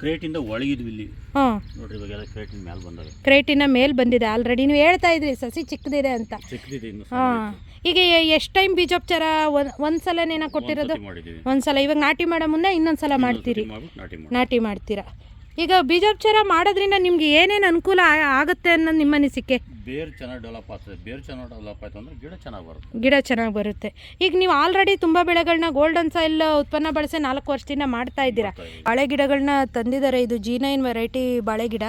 ಕ್ರೇಟಿಂದ ಒಳಗಿದ್ವಿ ಇಲ್ಲಿ. ಹಾಂ ನೋಡ್ರಿ ಇವಾಗೆಲ್ಲ ಕ್ರೇಟಿನ ಮೇಲೆ ಬಂದವೆ ಕ್ರೇಟಿನ ಮೇಲೆ ಬಂದಿದೆ ಆಲ್ರೆಡಿ ನೀವು ಹೇಳ್ತಾ ಇದ್ರಿ ಸಸಿ ಚಿಕ್ಕದಿದೆ ಅಂತ. ಚಿಕ್ಕದಿದೆ ಇನ್ನು ಹಾಂ. ಈಗ ಎಷ್ಟು ಟೈಮ್ ಬೀಜೋಪಚಾರ ಒಂದು ಸಲನೇನ ಕೊಟ್ಟಿರೋದು? ಮಾಡಿದ್ದೀವಿ ಒಂದು ಸಲ ಇವಾಗ ನಾಟಿ ಮಾಡೋ ಮುನ್ನ ಇನ್ನೊಂದು ಸಲ ಮಾಡ್ತೀರಿ. ಮಾಡ್ಬಿಟ್ಟು ನಾಟಿ ಮಾಡಿ ನಾಟಿ ಮಾಡ್ತೀರಾ? ಈಗ ಬೀಜೋಪಚಾರ ಮಾಡೋದ್ರಿಂದ ನಿಮ್ಗೆ ಏನೇನು ಅನುಕೂಲ ಆ- ಆಗುತ್ತೆ ಅನ್ನೋದು ನಿಮ್ಮ ಅನಿಸಿಕೆ? ಬೇರ್ ಚೆನ್ನಾಗಿ ಡೆವಲಪ್ ಆಗ್ತದೆ. ಬೇರು ಚೆನ್ನಾಗಿ ಡೆವಲಪ್ ಆಯ್ತು ಅಂದ್ರೆ ಗಿಡ ಚೆನ್ನಾಗಿ ಬರುತ್ತೆ. ಗಿಡ ಚೆನ್ನಾಗಿ ಬರುತ್ತೆ. ಈಗ ನೀವು ಆಲ್ರೆಡಿ ತುಂಬ ಬೆಳೆಗಳನ್ನ ಗೋಲ್ಡನ್ ಸಾಯಿಲ್ ಉತ್ಪನ್ನ ಬಳಸಿ ನಾಲ್ಕು ವರ್ಷದಿಂದ ಮಾಡ್ತಾ ಇದ್ದೀರಾ? ಬಾಳೆ ಗಿಡಗಳನ್ನ ತಂದಿದ್ದಾರೆ. ಇದು ಜೀನೈನ್ ವೆರೈಟಿ ಬಾಳೆ ಗಿಡ.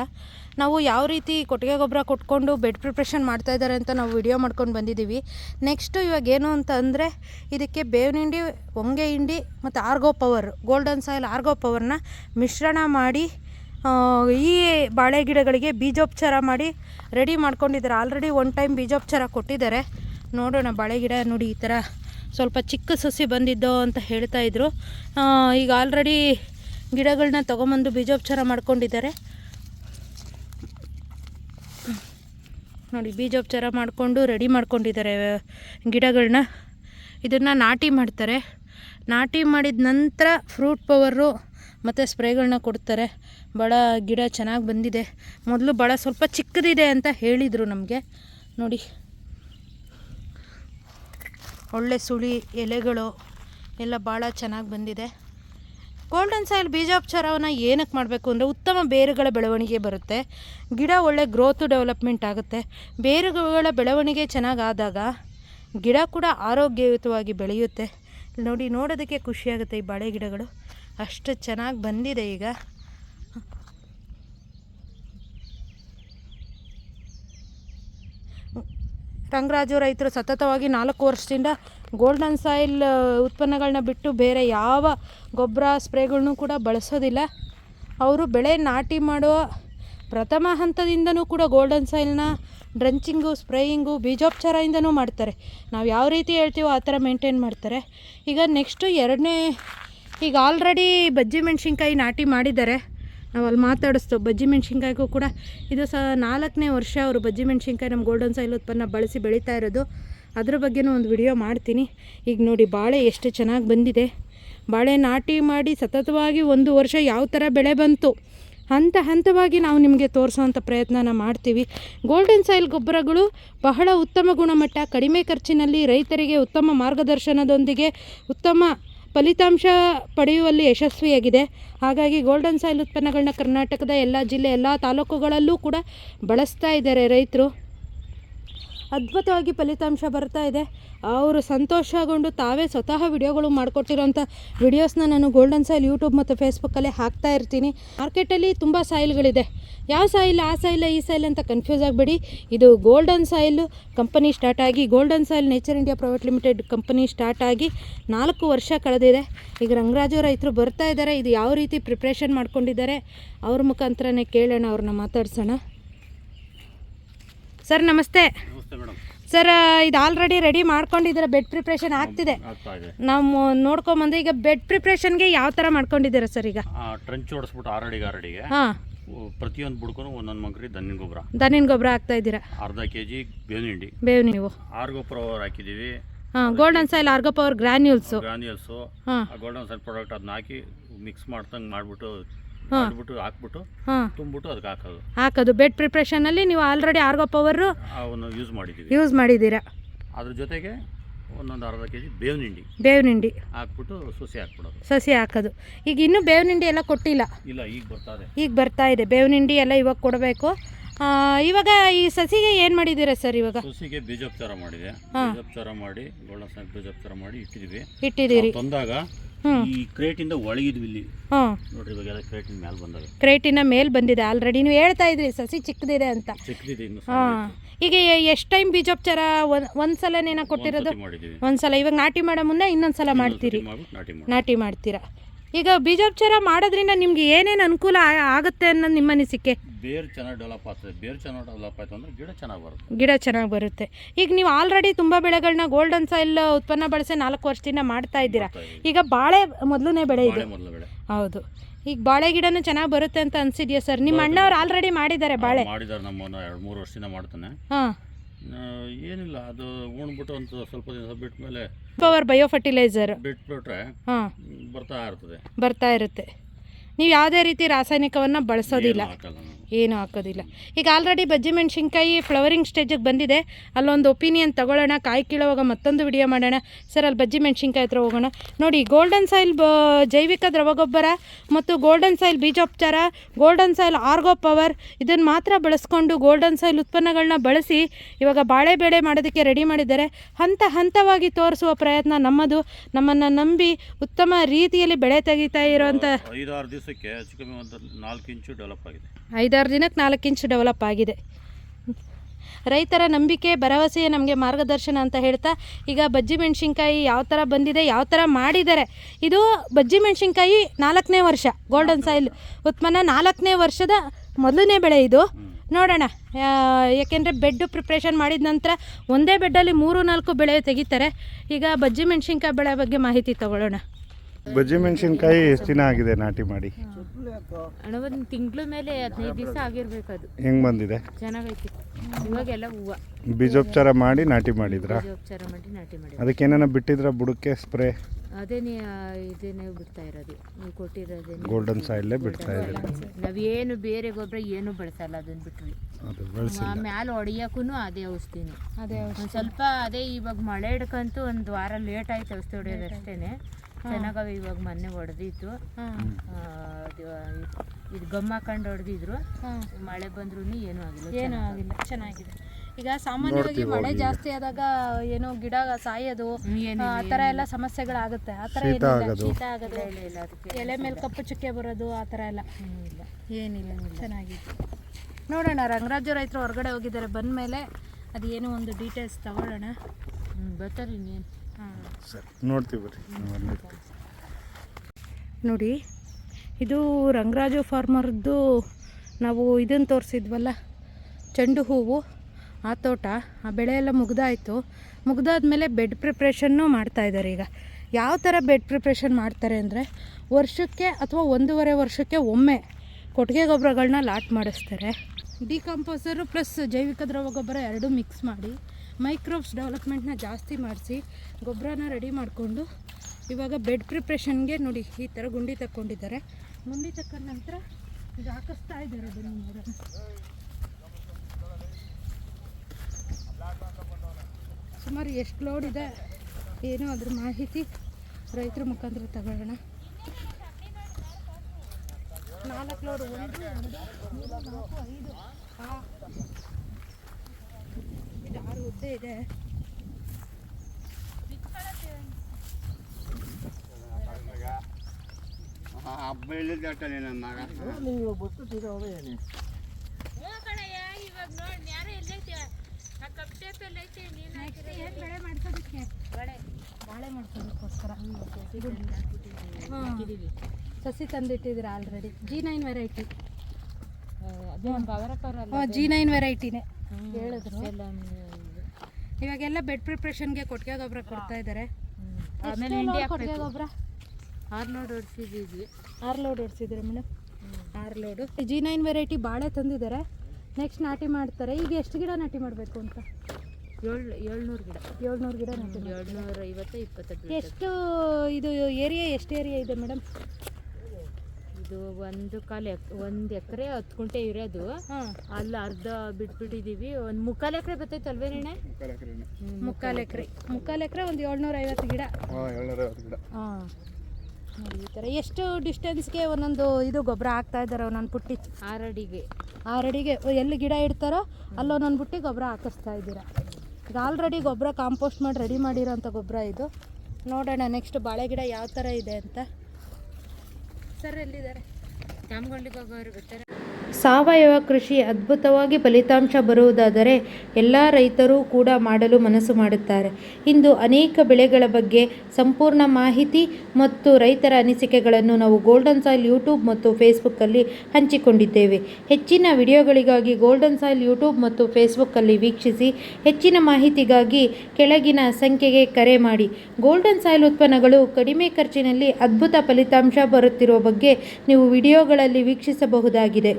ನಾವು ಯಾವ ರೀತಿ ಕೊಟ್ಟಿಗೆ ಗೊಬ್ಬರ ಕೊಟ್ಕೊಂಡು ಬೆಡ್ ಪ್ರಿಪ್ರೇಷನ್ ಮಾಡ್ತಾ ಇದ್ದಾರೆ ಅಂತ ನಾವು ವಿಡಿಯೋ ಮಾಡ್ಕೊಂಡು ಬಂದಿದ್ದೀವಿ. ನೆಕ್ಸ್ಟು ಇವಾಗ ಏನು ಅಂತ ಅಂದರೆ ಇದಕ್ಕೆ ಬೇವಿನ ಹಿಂಡಿ ಹೊಂಗೆ ಹಿಂಡಿ ಮತ್ತು argo power golden soil argo ಪವರ್ನ ಮಿಶ್ರಣ ಮಾಡಿ ಈ ಬಾಳೆ ಗಿಡಗಳಿಗೆ ಬೀಜೋಪಚಾರ ಮಾಡಿ ರೆಡಿ ಮಾಡ್ಕೊಂಡಿದ್ದಾರೆ. ಆಲ್ರೆಡಿ ಒನ್ ಟೈಮ್ ಬೀಜೋಪಚಾರ ಕೊಟ್ಟಿದ್ದಾರೆ. ನೋಡೋಣ ಬಾಳೆ ಗಿಡ ನೋಡಿ ಈ ಥರ ಸ್ವಲ್ಪ ಚಿಕ್ಕ ಸಸಿ ಬಂದಿದ್ದೋ ಅಂತ ಹೇಳ್ತಾ ಇದ್ರು. ಈಗ ಆಲ್ರೆಡಿ ಗಿಡಗಳನ್ನ ತೊಗೊಂಬಂದು ಬೀಜೋಪಚಾರ ಮಾಡ್ಕೊಂಡಿದ್ದಾರೆ. ನೋಡಿ, ಬೀಜೋಪಚಾರ ಮಾಡಿಕೊಂಡು ರೆಡಿ ಮಾಡ್ಕೊಂಡಿದ್ದಾರೆ ಗಿಡಗಳನ್ನ ಇದನ್ನು ನಾಟಿ ಮಾಡ್ತಾರೆ. ನಾಟಿ ಮಾಡಿದ ನಂತರ ಫ್ರೂಟ್ ಪವರು ಮತ್ತು ಸ್ಪ್ರೇಗಳನ್ನ ಕೊಡ್ತಾರೆ. ಭಾಳ ಗಿಡ ಚೆನ್ನಾಗಿ ಬಂದಿದೆ. ಮೊದಲು ಭಾಳ ಸ್ವಲ್ಪ ಚಿಕ್ಕದಿದೆ ಅಂತ ಹೇಳಿದರು ನಮಗೆ. ನೋಡಿ. ಒಳ್ಳೆ ಸುಳಿ, ಎಲೆಗಳು ಎಲ್ಲ ಭಾಳ ಚೆನ್ನಾಗಿ ಬಂದಿದೆ. ಗೋಲ್ಡನ್ ಸಾಯಿಲ್ ಬೀಜೋಪಚಾರವನ್ನು ಏನಕ್ಕೆ ಮಾಡಬೇಕು ಅಂದರೆ ಉತ್ತಮ ಬೇರುಗಳ ಬೆಳವಣಿಗೆ ಬರುತ್ತೆ. ಗಿಡ ಒಳ್ಳೆ ಗ್ರೋತು ಡೆವಲಪ್ಮೆಂಟ್ ಆಗುತ್ತೆ. ಬೇರುಗಳ ಬೆಳವಣಿಗೆ ಚೆನ್ನಾಗಾದಾಗ ಗಿಡ ಕೂಡ ಆರೋಗ್ಯಯುತವಾಗಿ ಬೆಳೆಯುತ್ತೆ. ನೋಡಿ, ನೋಡೋದಕ್ಕೆ ಖುಷಿಯಾಗುತ್ತೆ ಈ ಬಾಳೆ ಗಿಡಗಳು. ಅಷ್ಟು ಚೆನ್ನಾಗಿ ಬಂದಿದೆ ಈಗ. ರಂಗರಾಜು ರೈತರು ಸತತವಾಗಿ ನಾಲ್ಕು ವರ್ಷದಿಂದ ಗೋಲ್ಡನ್ ಸಾಯಿಲ್ ಉತ್ಪನ್ನಗಳನ್ನ ಬಿಟ್ಟು ಬೇರೆ ಯಾವ ಗೊಬ್ಬರ ಸ್ಪ್ರೇಗಳನ್ನೂ ಕೂಡ ಬಳಸೋದಿಲ್ಲ. ಅವರು ಬೆಳೆ ನಾಟಿ ಮಾಡುವ ಪ್ರಥಮ ಹಂತದಿಂದನೂ ಕೂಡ ಗೋಲ್ಡನ್ ಸಾಯಿಲ್ನ ಡ್ರಂಚಿಂಗು, ಸ್ಪ್ರೇಯಿಂಗು, ಬೀಜೋಪಚಾರದಿಂದನೂ ಮಾಡ್ತಾರೆ. ನಾವು ಯಾವ ರೀತಿ ಹೇಳ್ತೀವೋ ಆ ಥರ ಮೇಂಟೈನ್ ಮಾಡ್ತಾರೆ. ಈಗ ನೆಕ್ಸ್ಟು ಎರಡನೇ ಈಗ ಆಲ್ರೆಡಿ ಬಜ್ಜಿ ಮೆಣಸಿನ್ಕಾಯಿ ನಾಟಿ ಮಾಡಿದ್ದಾರೆ. ನಾವು ಅಲ್ಲಿ ಮಾತಾಡಿಸ್ತು, ಬಜ್ಜಿ ಮೆಣಸಿನ್ಕಾಯಿಗೂ ಕೂಡ ಇದು ಸಹ ನಾಲ್ಕನೇ ವರ್ಷ ಅವರು ಬಜ್ಜಿ ಮೆಣಸಿನ್ಕಾಯಿ ನಮ್ಮ ಗೋಲ್ಡನ್ ಸಾಯಿಲ್ ಉತ್ಪನ್ನ ಬಳಸಿ ಬೆಳೀತಾ ಇರೋದು. ಅದ್ರ ಬಗ್ಗೆನೂ ಒಂದು ವಿಡಿಯೋ ಮಾಡ್ತೀನಿ. ಈಗ ನೋಡಿ ಬಾಳೆ ಎಷ್ಟು ಚೆನ್ನಾಗಿ ಬಂದಿದೆ. ಬಾಳೆ ನಾಟಿ ಮಾಡಿ ಸತತವಾಗಿ ಒಂದು ವರ್ಷ ಯಾವ ಥರ ಬೆಳೆ ಬಂತು? ಹಂತ ಹಂತವಾಗಿ ನಾವು ನಿಮಗೆ ತೋರಿಸೋವಂಥ ಪ್ರಯತ್ನನ ಮಾಡ್ತೀವಿ. ಗೋಲ್ಡನ್ ಸಾಯಿಲ್ ಗೊಬ್ಬರಗಳು ಬಹಳ ಉತ್ತಮ ಗುಣಮಟ್ಟ, ಕಡಿಮೆ ಖರ್ಚಿನಲ್ಲಿ ರೈತರಿಗೆ ಉತ್ತಮ ಮಾರ್ಗದರ್ಶನದೊಂದಿಗೆ ಉತ್ತಮ ಫಲಿತಾಂಶ ಪಡೆಯುವಲ್ಲಿ ಯಶಸ್ವಿಯಾಗಿದೆ. ಹಾಗಾಗಿ ಗೋಲ್ಡನ್ ಸಾಯಿಲ್ ಉತ್ಪನ್ನಗಳನ್ನ ಕರ್ನಾಟಕದ ಎಲ್ಲ ಜಿಲ್ಲೆ, ಎಲ್ಲ ತಾಲೂಕುಗಳಲ್ಲೂ ಕೂಡ ಬಳಸ್ತಾ ಇದ್ದಾರೆ ರೈತರು. ಅದ್ಭುತವಾಗಿ ಫಲಿತಾಂಶ ಬರ್ತಾ ಇದೆ. ಅವರು ಸಂತೋಷಗೊಂಡು ತಾವೇ ಸ್ವತಃ ವಿಡಿಯೋಗಳು ಮಾಡಿಕೊಟ್ಟಿರೋಂಥ ವಿಡಿಯೋಸ್ನ ನಾನು ಗೋಲ್ಡನ್ ಸಾಯಿಲ್ ಯೂಟ್ಯೂಬ್ ಮತ್ತು ಫೇಸ್ಬುಕ್ಕಲ್ಲೇ ಹಾಕ್ತಾ ಇರ್ತೀನಿ. ಮಾರ್ಕೆಟಲ್ಲಿ ತುಂಬ ಸಾಯಿಲ್ಗಳಿದೆ. ಯಾವ ಸಾಯಿಲ್, ಆ ಸಾಯಿಲ್, ಈ ಸಾಯಿಲ್ ಅಂತ ಕನ್ಫ್ಯೂಸ್ ಆಗಬೇಡಿ. ಇದು ಗೋಲ್ಡನ್ ಸಾಯಿಲ್ ಕಂಪನಿ ಸ್ಟಾರ್ಟ್ ಆಗಿ golden soil nature India private limited company start ಆಗಿ ನಾಲ್ಕು ವರ್ಷ ಕಳೆದಿದೆ. ಈಗ ರಂಗರಾಜು ರೈತರು ಬರ್ತಾ ಇದ್ದಾರೆ. ಇದು ಯಾವ ರೀತಿ ಪ್ರಿಪ್ರೇಷನ್ ಮಾಡ್ಕೊಂಡಿದ್ದಾರೆ ಅವ್ರ ಮುಖಾಂತರನೇ ಕೇಳೋಣ, ಅವ್ರನ್ನ ಮಾತಾಡ್ಸೋಣ. ಸರ್, ನಮಸ್ತೆ. ಸರ್ ಇದು ಆಲ್ರೆಡಿ ರೆಡಿ ಮಾಡ್ಕೊಂಡಿದ್ದೀರ ಬೆಡ್ ಪ್ರಿಪ್ರೇಷನ್ ಆಗ್ತಿದೆ. ನಾವು ನೋಡ್ಕೊಂಬಂದು ಈಗ ಬೆಡ್ ಪ್ರಿಪ್ರೇಷನ್ಗೆ ಯಾವ ಥರ ಮಾಡ್ಕೊಂಡಿದ್ದೀರ ಸರ್ ಈಗ? ಟ್ರೆಂಚ್ ಹೊಡೆಸ್ಬಿಟ್ಟು ಆರಡಿಗೆ ಆರಡಿಗೆ ಹಾಂ. ಪ್ರತಿಯೊಂದು ಬುಡ್ಕೊಂಡು ಒಂದೊಂದು ಮಂಕ್ರಿ ದನ್ನಿನ ಗೊಬ್ಬರ ದನಿನ ಗೊಬ್ಬರ ಹಾಕ್ತಾ ಇದ್ದೀರಾ? ಅರ್ಧ ಕೆ ಜಿ ಬೇವಿನ ಹಿಂಡಿ ನೀವು ಆರ್ಗೋ ಪವರ್ ಹಾಕಿದ್ದೀವಿ. ಹಾಂ ಗೋಲ್ಡನ್ ಸಾಯಿಲ್ ಆರ್ಗೋ ಪವರ್ ಗ್ರ್ಯಾನ್ಯೂಲ್ಸು ಗ್ರಾನ್ಯೂಲ್ಸ್ ಹಾಂ. ಆ ಗೋಲ್ಡನ್ ಸೈಡ್ ಪ್ರಾಡಕ್ಟ್ ಅದನ್ನ ಹಾಕಿ ಮಿಕ್ಸ್ ಮಾಡ್ದಂಗೆ ಮಾಡಿಬಿಟ್ಟು. ಮಾಡಿಬಿಟ್ಟು ಹಾಕ್ಬಿಟ್ಟು ಹಾಂ. ತುಂಬಿಟ್ಟು ಅದಕ್ಕೆ ಹಾಕೋದು. ಹಾಕೋದು. ಬೆಡ್ ಪ್ರಿಪ್ರೇಷನಲ್ಲಿ ನೀವು ಆಲ್ರೆಡಿ ಆರ್ಗೋ ಪವರು ಅವನ್ನು ಯೂಸ್ ಮಾಡಿದ್ದೀವಿ. ಯೂಸ್ ಮಾಡಿದ್ದೀರಾ? ಅದ್ರ ಜೊತೆಗೆ ಒಂದೊಂದು ಅರ್ಧ ಕೆ ಜಿ ಬೇವಿನ ಹಿಂಡಿ ಬೇವಿನ ಹಿಂಡಿ ಹಾಕ್ಬಿಟ್ಟು ಸಸಿ ಹಾಕ್ಬಿಡೋದು. ಸಸಿ ಹಾಕೋದು. ಈಗ ಇನ್ನೂ ಬೇವಿನ ಹಿಂಡಿ ಎಲ್ಲ ಕೊಟ್ಟಿಲ್ಲ? ಇಲ್ಲ ಈಗ ಬರ್ತಾ ಇದೆ. ಈಗ ಬರ್ತಾ ಇದೆ. ಬೇವಿನ ಹಿಂಡಿ ಎಲ್ಲ ಇವಾಗ ಕೊಡಬೇಕು. ಇವಾಗ ಈ ಸಸಿಗೆ ಏನು ಮಾಡಿದ್ದೀರಾ ಸರ್ ಇವಾಗ? ಸಸಿಗೆ ಬೀಜೋಪಚಾರ ಮಾಡಿದೆ. ಬೀಜೋಪಚಾರ ಮಾಡಿ ಗೋಲ್ಡನ್ ಬೀಜೋಪಚಾರ ಮಾಡಿ ಇಟ್ಟಿದ್ವಿ ಇಟ್ಟಿದ್ದೀರಿ. ತಂದಾಗ ಈ ಕ್ರೇಟಿಂದ ಒಳಗಿದ್ವಿ ಇಲ್ಲಿ. ನೋಡ್ರಿ ಇವಾಗೆಲ್ಲ ಕ್ರೇಟಿನ ಮೇಲೆ ಬಂದವೆ. ಕ್ರೇಟಿನ ಮೇಲ್ ಬಂದಿದೆ. ಆಲ್ರೆಡಿ ನೀವು ಹೇಳ್ತಾ ಇದ್ರಿ ಸಸಿ ಚಿಕ್ಕದಿದೆ ಅಂತ. ಚಿಕ್ಕದಿದೆ ಇನ್ನು ಹಾಂ. ಈಗ ಎಷ್ಟು ಟೈಮ್ ಬೀಜೋಪಚಾರ ಒಂದು ಒಂದು ಸಲನೇನ ಕೊಟ್ಟಿರೋದು? ಒಂದ್ಸಲ. ಒಂದು ಸಲ ಇವಾಗ ನಾಟಿ ಮಾಡೋ ಮುನ್ನ ಇನ್ನೊಂದ್ಸಲ ಮಾಡ್ತೀರಿ. ನಾಟಿ ಮಾಡಿ ನಾಟಿ ಮಾಡ್ತೀರಾ? ಈಗ ಬೀಜೋಪಚಾರ ಮಾಡೋದ್ರಿಂದ ನಿಮ್ಗೆ ಏನೇನು ಅನುಕೂಲ ಆಗುತ್ತೆ ಅನ್ನೋದು ನಿಮ್ಮ ಅನಿಸಿಕೆ. ಬೇರ್ ಚೆನ್ನಾಗಿ ಡೆವಲಪ್ ಆಗ್ತದೆ. ಬೇರು ಚೆನ್ನಾಗಿ ಡೆವಲಪ್ ಆಯ್ತು ಅಂದರೆ ಗಿಡ ಚೆನ್ನಾಗಿ ಬರುತ್ತೆ. ಗಿಡ ಚೆನ್ನಾಗಿ ಬರುತ್ತೆ. ಈಗ ನೀವು ಆಲ್ರೆಡಿ ತುಂಬ ಬೆಳೆಗಳನ್ನ ಗೋಲ್ಡನ್ ಸಾಯಿಲ್ ಉತ್ಪನ್ನ ಬಳಸಿ ನಾಲ್ಕು ವರ್ಷದಿಂದ ಮಾಡ್ತಾ ಇದ್ದೀರಾ? ಈಗ ಬಾಳೆ ಮೊದಲನೇ ಬೆಳೆ ಇದೆ. ಮೊದಲ ಬೆಳೆ. ಹೌದು. ಈಗ ಬಾಳೆ ಗಿಡನೂ ಚೆನ್ನಾಗಿ ಬರುತ್ತೆ ಅಂತ ಅನ್ಸಿದ್ಯಾ ಸರ್? ನಿಮ್ಮ ಅಣ್ಣವ್ರು ಆಲ್ರೆಡಿ ಮಾಡಿದ್ದಾರೆ ಬಾಳೆ. ಮಾಡಿದ್ದಾರೆ ನಮ್ಮನ್ನ ಎರಡು ಮೂರು ವರ್ಷದಿಂದ ಮಾಡ್ತಾನೆ. ಹಾಂ. ಏನಿಲ್ಲ ಅದು ಉಣ್ಬಿಟ್ಟು ಒಂದು ಸ್ವಲ್ಪ ದಿವಸ ಬಿಟ್ಟ ಮೇಲೆ ಪವರ್ ಬಯೋ ಫರ್ಟಿಲೈಸರ್ ಬಿಟ್ಬಿಟ್ರೆ ಹಾಂ. ಬರ್ತಾ ಇರ್ತದೆ. ಬರ್ತಾ ಇರುತ್ತೆ. ನೀವು ಯಾವುದೇ ರೀತಿ ರಾಸಾಯನಿಕವನ್ನು ಬಳಸೋದಿಲ್ಲ. ಏನು ಹಾಕೋದಿಲ್ಲ. ಈಗ ಆಲ್ರೆಡಿ ಬಜ್ಜಿ ಮೆಣಸಿನ್ಕಾಯಿ ಫ್ಲವರಿಂಗ್ ಸ್ಟೇಜಿಗೆ ಬಂದಿದೆ. ಅಲ್ಲೊಂದು ಒಪಿನಿಯನ್ ತಗೊಳ್ಳೋಣ ಕಾಯಿ ಕೀಳುವಾಗ ಮತ್ತೊಂದು ವಿಡಿಯೋ ಮಾಡೋಣ. ಸರ್ ಅಲ್ಲಿ ಬಜ್ಜಿ ಮೆಣಸಿನ್ಕಾಯಿ ಹತ್ರ ಹೋಗೋಣ. ನೋಡಿ ಗೋಲ್ಡನ್ ಸಾಯಿಲ್ ಬ ಜೈವಿಕ ದ್ರವಗೊಬ್ಬರ ಮತ್ತು ಗೋಲ್ಡನ್ ಸಾಯಿಲ್ ಬೀಜೋಪಚಾರ ಗೋಲ್ಡನ್ ಸಾಯಿಲ್ ಆರ್ಗೋ ಪವರ್ ಇದನ್ನು ಮಾತ್ರ ಬಳಸ್ಕೊಂಡು ಗೋಲ್ಡನ್ ಸಾಯಿಲ್ ಉತ್ಪನ್ನಗಳನ್ನ ಬಳಸಿ ಇವಾಗ ಬಾಳೆ ಬೇಳೆ ಮಾಡೋದಕ್ಕೆ ರೆಡಿ ಮಾಡಿದ್ದಾರೆ. ಹಂತ ಹಂತವಾಗಿ ತೋರಿಸುವ ಪ್ರಯತ್ನ ನಮ್ಮದು. ನಮ್ಮನ್ನು ನಂಬಿ ಉತ್ತಮ ರೀತಿಯಲ್ಲಿ ಬೆಳೆ ತೆಗಿತಾ ಇರೋವಂಥ ಐದಾರು ದಿವಸಕ್ಕೆ ಹೆಚ್ಚು ಕಮ್ಮಿ ಒಂದು ನಾಲ್ಕು ಇಂಚು ಡೆವಲಪ್ ಆಗಿದೆ. ಐದಾರು ದಿನಕ್ಕೆ ನಾಲ್ಕು ಇಂಚ್ ಡೆವಲಪ್ ಆಗಿದೆ. ರೈತರ ನಂಬಿಕೆ, ಭರವಸೆಯೇ ನಮಗೆ ಮಾರ್ಗದರ್ಶನ ಅಂತ ಹೇಳ್ತಾ, ಈಗ ಬಜ್ಜಿ ಮೆಣಸಿನ್ಕಾಯಿ ಯಾವ ಥರ ಬಂದಿದೆ, ಯಾವ ಥರ ಮಾಡಿದ್ದಾರೆ, ಇದು ಬಜ್ಜಿ ಮೆಣಸಿನ್ಕಾಯಿ ನಾಲ್ಕನೇ ವರ್ಷ ಗೋಲ್ಡನ್ ಸಾಯಿಲ್ ಉತ್ಪನ್ನ ನಾಲ್ಕನೇ ವರ್ಷದ ಮೊದಲನೇ ಬೆಳೆ ಇದು. ನೋಡೋಣ ಯಾಕೆಂದರೆ ಬೆಡ್ಡು ಪ್ರಿಪ್ರೇಷನ್ ಮಾಡಿದ ನಂತರ ಒಂದೇ ಬೆಡ್ಡಲ್ಲಿ ಮೂರು ನಾಲ್ಕು ಬೆಳೆ ತೆಗಿತಾರೆ. ಈಗ ಬಜ್ಜಿ ಮೆಣಸಿನ್ಕಾಯಿ ಬೆಳೆ ಬಗ್ಗೆ ಮಾಹಿತಿ ತಗೊಳ್ಳೋಣ. ಬಜ್ಜಿ ಮೆಣಸಿನ್ಕಾಯಿ ಎಷ್ಟು ದಿನ ಆಗಿದೆ ನಾಟಿ ಮಾಡಿ? ಅಣ್ಣ ಒಂದು ತಿಂಗಳ ಮೇಲೆ ಹದಿನೈದು ದಿವಸ ಆಗಿರ್ಬೇಕು ಅದು. ಹೆಂಗ್ ಬಂದಿದೆ? ಚೆನ್ನಾಗೈತಿ ಇವಾಗೆಲ್ಲ ಹೂವು. ಬೀಜೋಪಚಾರ ಮಾಡಿ ನಾಟಿ ಮಾಡಿದ್ರ? ಉಪಚಾರ ಮಾಡಿ ನಾಟಿ ಮಾಡಿ ಅದಕ್ಕೆ ಏನಾನ ಬಿಟ್ಟಿದ್ರ ಬುಡಕ್ಕೆ ಸ್ಪ್ರೇ? ಅದೇ ನೀ ಇದೇನೇ ಬಿಡ್ತಾ ಇರೋದು. ನೀವು ಕೊಟ್ಟಿರೋದೇನೆ ಗೋಲ್ಡನ್ ಸಾಯಿಲ್ಲೇ ಬಿಡ್ತಾ ಇದ್ದೀರಿ? ನಾವೇನು ಬೇರೆ ಗೊಬ್ಬರ ಏನು ಬಳಸಲ್ಲ ಅದನ್ನ ಬಿಟ್ವಿ. ಅದು ಬಳಸಿ ಮ್ಯಾಲೆ ಹೊಡಿಯೋಕ್ಕೂ ಅದೇ ಔಷಧಿನಿ. ಅದೇ ಒಂದು ಸ್ವಲ್ಪ ಅದೇ ಇವಾಗ ಮಳೆ ಹಿಡ್ಕಂತೂ ಒಂದು ವಾರ ಲೇಟ್ ಆಯ್ತು ಔಷಧಿ ಹೊಡೆಯೋದು ಅಷ್ಟೇನೆ ಚೆನ್ನಾಗವೆ ಇವಾಗ ಮೊನ್ನೆ ಹೊಡೆದಿತ್ತು. ಇದು ಗಮ್ ಹಾಕೊಂಡು ಹೊಡೆದಿದ್ರು. ಮಳೆ ಬಂದ್ರೂ ಏನೂ ಆಗಿಲ್ಲ ಏನೂ ಆಗಿಲ್ಲ. ಚೆನ್ನಾಗಿದೆ. ಈಗ ಸಾಮಾನ್ಯವಾಗಿ ಮಳೆ ಜಾಸ್ತಿ ಆದಾಗ ಏನೋ ಗಿಡ ಸಾಯೋದು ಏನು ಆ ಥರ ಎಲ್ಲ ಸಮಸ್ಯೆಗಳಾಗುತ್ತೆ ಆ ಥರ ಶೀತ ಏನಿಲ್ಲ. ಶೀತ ಆಗೋದು. ಇಲ್ಲ ಇಲ್ಲ ಅದಕ್ಕೆ ಎಲೆ ಮೇಲೆ ಕಪ್ಪು ಚುಕ್ಕೆ ಬರೋದು ಆ ಥರ ಎಲ್ಲ. ಇಲ್ಲ. ಏನಿಲ್ಲ ಚೆನ್ನಾಗಿದೆ. ನೋಡೋಣ ರಂಗರಾಜು ರೈತರು ಹೊರಗಡೆ ಹೋಗಿದ್ದಾರೆ. ಬಂದ ಮೇಲೆ ಅದು ಏನೋ ಒಂದು ಡೀಟೇಲ್ಸ್ ತಗೊಳ್ಳೋಣ. ಹ್ಞೂ ಬರ್ತಾರೆ ಇನ್ನೇನು. ಸರಿ ನೋಡ್ತೀವಿ ಬರ್ರಿ. ನಾವು ನೋಡಿ ಇದು ರಂಗರಾಜು ಫಾರ್ಮರ್ದು ನಾವು ಇದನ್ನು ತೋರಿಸಿದ್ವಲ್ಲ ಚೆಂಡು ಹೂವು ಆ ತೋಟ ಆ ಬೆಳೆ ಎಲ್ಲ ಮುಗ್ದಾಯಿತು. ಮುಗ್ದಾದ್ಮೇಲೆ ಬೆಡ್ ಪ್ರಿಪ್ರೇಷನ್ನು ಮಾಡ್ತಾ ಇದ್ದಾರೆ ಈಗ. ಯಾವ ಥರ ಬೆಡ್ ಪ್ರಿಪ್ರೇಷನ್ ಮಾಡ್ತಾರೆ ಅಂದರೆ ವರ್ಷಕ್ಕೆ ಅಥವಾ ಒಂದೂವರೆ ವರ್ಷಕ್ಕೆ ಒಮ್ಮೆ ಕೊಟ್ಟಿಗೆ ಗೊಬ್ಬರಗಳನ್ನ ಲಾಟ್ ಮಾಡಿಸ್ತಾರೆ. ಡಿಕಂಪೋಸರು ಪ್ಲಸ್ ಜೈವಿಕ ದ್ರವ ಗೊಬ್ಬರ ಎರಡೂ ಮಿಕ್ಸ್ ಮಾಡಿ ಮೈಕ್ರೋಬ್ಸ್ ಡೆವಲಪ್ಮೆಂಟ್ನ ಜಾಸ್ತಿ ಮಾಡಿಸಿ ಗೊಬ್ಬರನ ರೆಡಿ ಮಾಡಿಕೊಂಡು ಇವಾಗ ಬೆಡ್ ಪ್ರಿಪ್ರೇಷನ್ಗೆ ನೋಡಿ, ಈ ಥರ ಗುಂಡಿ ತಕ್ಕೊಂಡಿದ್ದಾರೆ. ಗುಂಡಿ ತಕ್ಕ ನಂತರ ಇದು ಹಾಕಿಸ್ತಾ ಇದ್ದಾರೆ ಅದನ್ನು ನೋಡೋಣ. ಸುಮಾರು ಎಷ್ಟು ಲೋಡ್ ಇದೆ ಏನೋ ಅದ್ರ ಮಾಹಿತಿ ರೈತರ ಮುಖಾಂತರ ತಗೊಳ್ಳೋಣ. ನಾಲ್ಕು ಲೋಡ್, ಒಂದು, ಎರಡು, ಮೂರು, ನಾಲ್ಕು, ಐದು. ಆ. ಇದು ಆರು ಉದ್ದೆ ಇದೆ ಏನು ಬೆಳೆ ಮಾಡ್ಸೋದಕ್ಕೆ? ಬಾಳೆ. ಮಾಡ್ಸೋದಕ್ಕೋಸ್ಕರ. ಹಾಂ ಸಸಿ ತಂದಿಟ್ಟಿದೀರಾ ಆಲ್ರೆಡಿ ಜಿ ನೈನ್ ವೆರೈಟಿ ಅದೇ ನಮ್ಮ ಪವರಕ್ಕವ್ರಲ್ಲ ಜಿ ನೈನ್ ವೆರೈಟಿನೇ ಹೇಳಿದ್ರು ಎಲ್ಲ ಇವಾಗೆಲ್ಲ ಬೆಡ್ ಪ್ರಿಪ್ರೇಷನ್ಗೆ ಕೊಟ್ಟಿಗೆ ಗೊಬ್ಬರ ಕೊಡ್ತಾ ಇದ್ದಾರೆ ಆಮೇಲೆ ಹಿಂಡಿ ಕೊಟ್ಟಿಗೆ ಗೊಬ್ಬರ? ಆರು ಲೋಡ್ ಹೊಡ್ಸಿದ್ದೀವಿ ಆರು ಲೋಡ್ ಹೊಡ್ಸಿದ್ರೆ ಮೇಡಮ್? ಆರು ಲೋಡು. ಜಿ ನೈನ್ ವೆರೈಟಿ ಬಾಳೆ ತಂದಿದ್ದಾರೆ. ನೆಕ್ಸ್ಟ್ ನಾಟಿ ಮಾಡ್ತಾರೆ. ಈಗ ಎಷ್ಟು ಗಿಡ ನಾಟಿ ಮಾಡಬೇಕು ಅಂತ? ಏಳು ಏಳ್ನೂರು ಗಿಡ. ಏಳ್ನೂರು ಗಿಡ ನಾಟಿ ಏಳ್ನೂರ ಐವತ್ತು ಇಪ್ಪತ್ತು ಎಷ್ಟು ಇದು ಏರಿಯಾ ಎಷ್ಟು ಏರಿಯಾ ಇದೆ ಮೇಡಮ್? ಇದು ಒಂದು ಕಾಲು ಎಕ್ ಒಂದು ಎಕರೆ ಹತ್ತು ಕುಂಟೆ ಇರೋದು. ಹಾಂ. ಅಲ್ಲಿ ಅರ್ಧ ಬಿಟ್ಬಿಟ್ಟಿದೀವಿ. ಒಂದು ಮುಕ್ಕಾಲು ಎಕರೆ ಬರ್ತೈತೆ ಅಲ್ವೇನೆ ಮುಕ್ಕಾಲು ಎಕರೆ ಮುಕ್ಕಾಲು ಎಕರೆ. ಒಂದು ಏಳ್ನೂರ ಐವತ್ತು ಗಿಡ. ಹಾಂ ಈ ಥರ ಎಷ್ಟು ಡಿಸ್ಟೆನ್ಸ್ಗೆ ಒಂದೊಂದು ಇದು ಗೊಬ್ಬರ ಹಾಕ್ತಾ ಇದ್ದಾರೆ ಒಂದೊಂದು ಪುಟ್ಟಿ? ಆರಡಿಗೆ. ಆರಡಿಗೆ. ಎಲ್ಲಿ ಗಿಡ ಇಡ್ತಾರೋ ಅಲ್ಲೊಂದೊಂದು ಬುಟ್ಟಿ ಗೊಬ್ಬರ ಹಾಕಿಸ್ತಾ ಇದ್ದೀರಾ. ಈಗ ಆಲ್ರೆಡಿ ಗೊಬ್ಬರ ಕಾಂಪೋಸ್ಟ್ ಮಾಡಿ ರೆಡಿ ಮಾಡಿರೋಂಥ ಗೊಬ್ಬರ ಇದು. ನೋಡೋಣ ನೆಕ್ಸ್ಟ್ ಬಾಳೆ ಗಿಡ ಯಾವ ಥರ ಇದೆ ಅಂತ. ಸರ್ ಎಲ್ಲಿದ್ದಾರೆ ಕಾಮಗೊಂಡಿಗೆ ಹೋಗೋರು ಬರ್ತಾರೆ ಸಾವಯವ ಕೃಷಿ ಅದ್ಭುತವಾಗಿ ಫಲಿತಾಂಶ ಬರುವುದಾದರೆ ಎಲ್ಲ ರೈತರು ಕೂಡ ಮಾಡಲು ಮನಸ್ಸು ಮಾಡುತ್ತಾರೆ. ಇಂದು ಅನೇಕ ಬೆಳೆಗಳ ಬಗ್ಗೆ ಸಂಪೂರ್ಣ ಮಾಹಿತಿ ಮತ್ತು ರೈತರ ಅನಿಸಿಕೆಗಳನ್ನು ನಾವು ಗೋಲ್ಡನ್ ಸಾಯಿಲ್ ಯೂಟ್ಯೂಬ್ ಮತ್ತು ಫೇಸ್ಬುಕ್ಕಲ್ಲಿ ಹಂಚಿಕೊಂಡಿದ್ದೇವೆ. ಹೆಚ್ಚಿನ ವಿಡಿಯೋಗಳಿಗಾಗಿ ಗೋಲ್ಡನ್ ಸಾಯಿಲ್ ಯೂಟ್ಯೂಬ್ ಮತ್ತು ಫೇಸ್ಬುಕ್ಕಲ್ಲಿ ವೀಕ್ಷಿಸಿ, ಹೆಚ್ಚಿನ ಮಾಹಿತಿಗಾಗಿ ಕೆಳಗಿನ ಸಂಖ್ಯೆಗೆ ಕರೆ ಮಾಡಿ. ಗೋಲ್ಡನ್ ಸಾಯಿಲ್ ಉತ್ಪನ್ನಗಳು ಕಡಿಮೆ ಖರ್ಚಿನಲ್ಲಿ ಅದ್ಭುತ ಫಲಿತಾಂಶ ಬರುತ್ತಿರುವ ಬಗ್ಗೆ ನೀವು ವಿಡಿಯೋಗಳಲ್ಲಿ ವೀಕ್ಷಿಸಬಹುದಾಗಿದೆ.